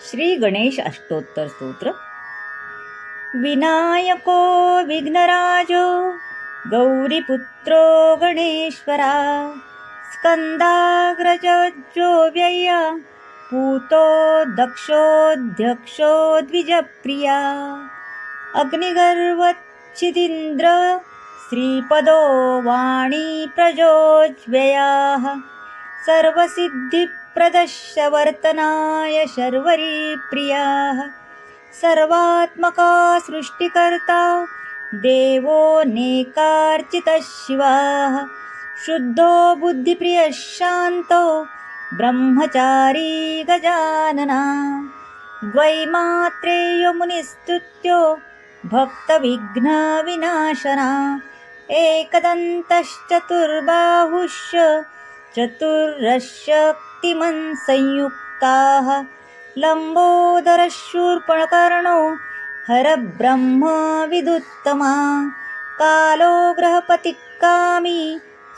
श्री गणेश अष्टोत्तर स्तोत्र. विनायको विघ्नराजो गौरीपुत्रो गणेश्वरा स्कन्दाग्रजो व्यय्या पूतो दक्षोऽध्यक्षो द्विजप्रिया अग्निगर्वच्छिदीन्द्र श्रीपदो वाणी प्रजोज्व्ययाः सर्वसिद्धिप्रदशवर्तनाय शर्वरी प्रियाः सर्वात्मका सृष्टिकर्ता देवो नेकार्चितः शिवाः शुद्धो बुद्धिप्रियः शान्तो ब्रह्मचारी गजानना। द्वैमात्रेयो मुनिस्तुत्यो भक्तविघ्नविनाशना एकदन्तश्चतुर्बाहुश्च चतुरशक्तिमन् संयुक्ताः लम्बोदरशूर्पणकर्णो हरब्रह्मविदुत्तमा कालो ग्रहपतिकामी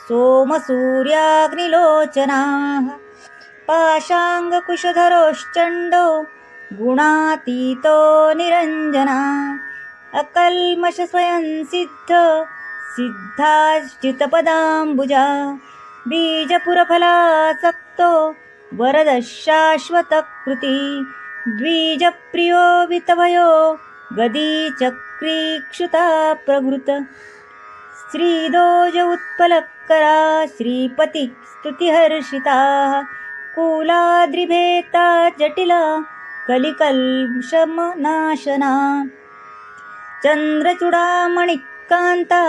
सोमसूर्याग्निलोचनाः पाशाङ्गकुशधरोश्चण्डो गुणातीतो निरञ्जना अकल्मषस्वयं सिद्ध सिद्धाश्चितपदाम्बुजा बीजपुरफलासक्तो वरदशाश्वतकृति द्विजप्रियो वितवयो गदीचक्रीक्षुता प्रभृत श्रीदोज उत्पलकरा श्रीपति स्तुतिहर्षिताः कुलाद्रिभेता जटिला कलिकल्शमनाशना चन्द्रचूडामणिकान्ता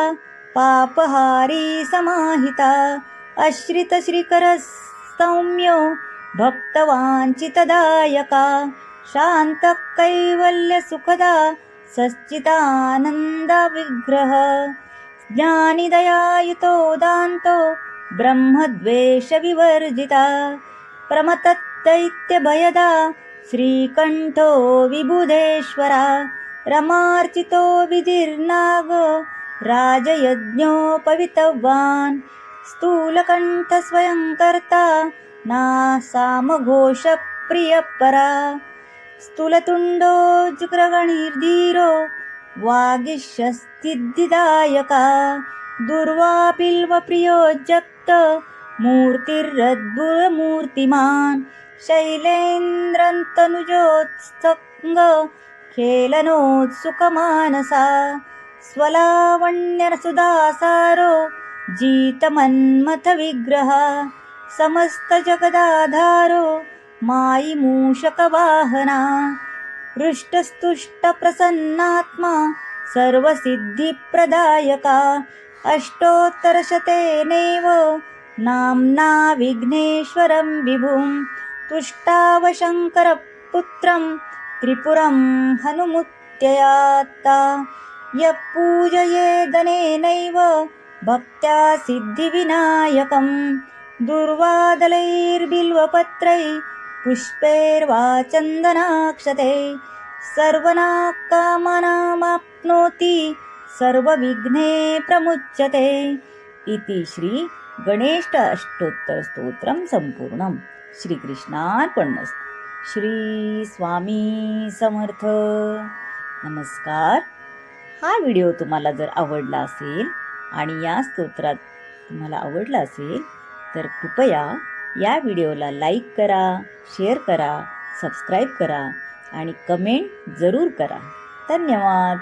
पापहारी समाहिता। अश्रितश्रीकरः सौम्यो भक्तवाञ्छितदायका शान्तकैवल्यसुखदा सच्चिदानन्दविग्रह। ज्ञानिदयायुतो दान्तो ब्रह्मद्वेषविवर्जिता प्रमतदैत्यभयदा श्रीकण्ठो विबुधेश्वरा रमार्चितो विधिर्नाग राजयज्ञोपवितवान् स्थूलकण्ठस्वयंकर्ता नासामघोषप्रियपरा स्थूलतुण्डो जुग्रगणिर्धीरो वागीशस्थिदायका दुर्वापिल्वप्रियो जक्त मूर्तिरद्भुतमूर्तिमान् शैलेन्द्रन्तनुजोत्सङ्ग खेलनोत्सुकमानसा। स्वलावण्यरसुदासारो जितमन्मथविग्रह समस्तजगदाधारो मायिमूषकवाहना हृष्टस्तुष्टप्रसन्नात्मा सर्वसिद्धिप्रदायका अष्टोत्तरशतेनैव नाम्ना विघ्नेश्वरं विभुं तुष्टावशङ्करपुत्रं त्रिपुरं हनुमुत्ययात्ता। यः पूजयेदनेनैव भक्त्या सिद्धिविनायकं दुर्वादलैर्बिल्वपत्रै पुष्पैर्वा चन्दनाक्षते सर्वनाकामनामाप्नोति सर्वविघ्ने प्रमुच्यते इति श्री गणेश अष्टोत्तरस्तोत्रं सम्पूर्णं श्रीकृष्णार्पणमस्तु। श्री स्वामी समर्थ नमस्कार। हा व्हिडिओ तुम्हाला जर आवडला असेल आणि या स्तोत्रात तुम्हाला आवडला असेल तर कृपया या व्हिडिओला लाईक करा शेअर करा सबस्क्राईब करा आणि कमेंट जरूर करा. धन्यवाद!